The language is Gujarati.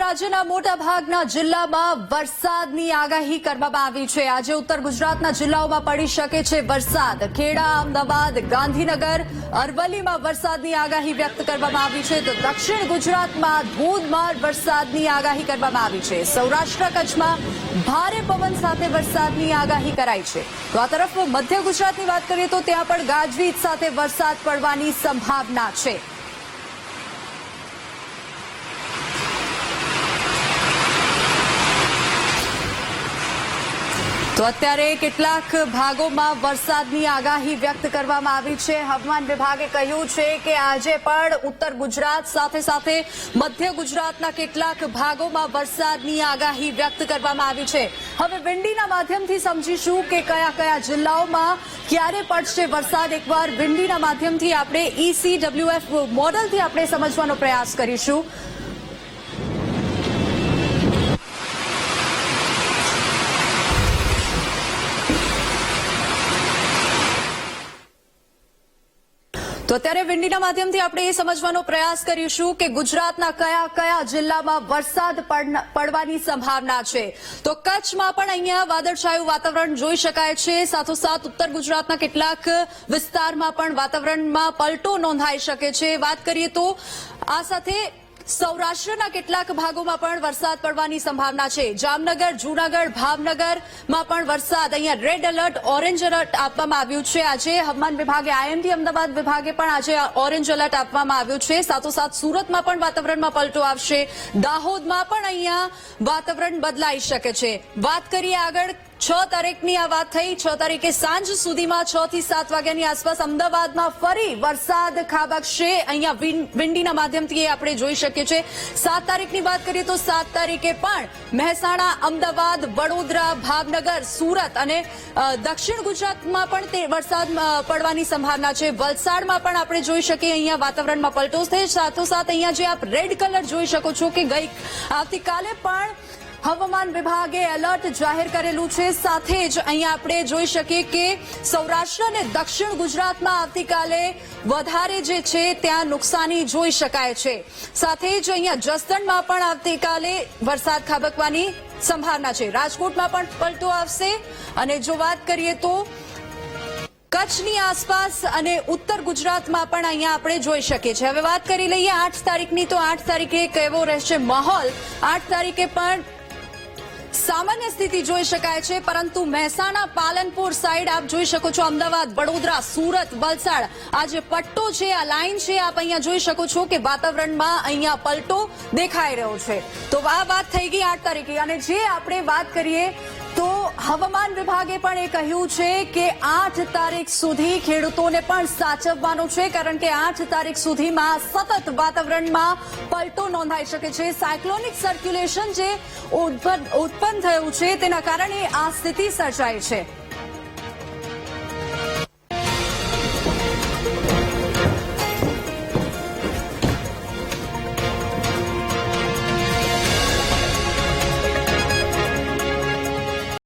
રાજ્યના મોટા ભાગના જિલ્લામાં વરસાદની આગાહી કરવામાં આવી છે. આજે ઉત્તર ગુજરાતના જિલ્લાઓમાં પડી શકે છે વરસાદ. ખેડા, અમદાવાદ, ગાંધીનગર, અરવલ્લીમાં વરસાદની આગાહી વ્યક્ત કરવામાં આવી છે. તો દક્ષિણ ગુજરાતમાં ધોધમાર વરસાદની આગાહી કરવામાં આવી છે. સૌરાષ્ટ્ર કચ્છમાં ભારે પવન સાથે વરસાદની આગાહી કરાઈ છે. તો આ તરફ મધ્ય ગુજરાતની વાત કરીએ તો ત્યાં પણ ગાજવીજ સાથે વરસાદ પડવાની સંભાવના છે. તો અત્યારે કેટલાક ભાગોમાં વરસાદની આગાહી વ્યક્ત કરવામાં આવી છે. હવામાન વિભાગે કહ્યું છે કે આજે પણ ઉત્તર ગુજરાત સાથે સાથે મધ્ય ગુજરાતના કેટલાક ભાગોમાં વરસાદની આગાહી વ્યક્ત કરવામાં આવી છે. હવે વિંડીના માધ્યમથી સમજીશું કે કયા કયા જિલ્લાઓમાં ક્યારે પડશે વરસાદ. એકવાર વિંડીના માધ્યમથી આપણે ઈસીડબ્લ્યુએફ મોડલથી આપણે સમજવાનો પ્રયાસ કરીશું. તો અત્યારે વિંડીના માધ્યમથી આપણે એ સમજવાનો પ્રયાસ કરીશું કે ગુજરાતના કયા કયા જિલ્લામાં વરસાદ પડવાની સંભાવના છે. તો કચ્છમાં પણ અહીંયા વાદળછાયું વાતાવરણ જોઈ શકાય છે. સાથોસાથ ઉત્તર ગુજરાતના કેટલાક વિસ્તારમાં પણ વાતાવરણમાં પલટો નોંધાઈ શકે છે. વાત કરીએ તો આ સાથે સૌરાષ્ટ્રના કેટલાક ભાગોમાં પણ વરસાદ પડવાની સંભાવના છે. જામનગર, જૂનાગઢ, ભાવનગરમાં પણ વરસાદ. અહીંયા રેડ એલર્ટ ઓરેન્જ એલર્ટ આપવામાં આવ્યું છે. આજે હવામાન વિભાગે, આઈએમડી, અમદાવાદ વિભાગે પણ આજે ઓરેન્જ એલર્ટ આપવામાં આવ્યું છે. સાથોસાથ સુરતમાં પણ વાતાવરણમાં પલટો આવશે. દાહોદમાં પણ અહીંયા વાતાવરણ બદલાઈ શકે છે. વાત કરીએ આગળ છ તારીખની આ વાત થઈ. છ તારીખે સાંજ સુધીમાં છ થી સાત વાગ્યાની આસપાસ અમદાવાદમાં ફરી વરસાદ ખાબકશે. અહીંયા વિંડીના માધ્યમથી આપણે જોઈ શકીએ છીએ. સાત તારીખની વાત કરીએ તો સાત તારીખે પણ મહેસાણા, અમદાવાદ, વડોદરા, ભાવનગર, સુરત અને દક્ષિણ ગુજરાતમાં પણ તે વરસાદ પડવાની સંભાવના છે. વલસાડમાં પણ આપણે જોઈ શકીએ અહીંયા વાતાવરણમાં પલટો છે. સાથોસાથ અહીંયા જે આપ રેડ કલર જોઈ શકો છો કે ગઈ, આવતીકાલે પણ હવામાન વિભાગે એલર્ટ જાહેર કરેલું છે. સાથે જ અહીંયા આપણે જોઈ શકીએ કે સૌરાષ્ટ્ર અને દક્ષિણ ગુજરાતમાં આવતીકાલે વધારે જે છે ત્યાં નુકસાની જોઈ શકાય છે. સાથે જ અહીંયા જસદણમાં પણ આવતીકાલે વરસાદ ખાબકવાની સંભાવના છે. રાજકોટમાં પણ પલટો આવશે. અને જો વાત કરીએ તો કચ્છની આસપાસ અને ઉત્તર ગુજરાતમાં પણ અહીંયા આપણે જોઈ શકીએ છીએ. હવે વાત કરી લઈએ આઠ તારીખની, તો આઠ તારીખે કેવો રહેશે માહોલ? આઠ તારીખે પણ સામાન્ય સ્થિતિ જોઈ શકાય છે, પરંતુ મહેસાણા પાલનપુર સાઈડ આપ જોઈ શકો છો અમદાવાદ, વડોદરા, સુરત, વલસાડ. આ જે પટ્ટો છે, આ લાઈન છે, આપ અહીંયા જોઈ શકો છો કે વાતાવરણમાં અહીંયા પલટો દેખાઈ રહ્યો છે. તો આ વાત થઈ ગઈ આઠ તારીખે. અને જે આપણે વાત કરીએ તો હવામાન વિભાગે પણ એ કહ્યું છે કે આઠ તારીખ સુધી ખેડૂતોને પણ સાચવવાનું છે, કારણ કે આઠ તારીખ સુધીમાં સતત વાતાવરણમાં પલટો નોંધાઈ શકે છે. સાયક્લોનિક સર્ક્યુલેશન જે ઉત્પન્ન થયું છે, તેના કારણે આ સ્થિતિ સર્જાઈ છે.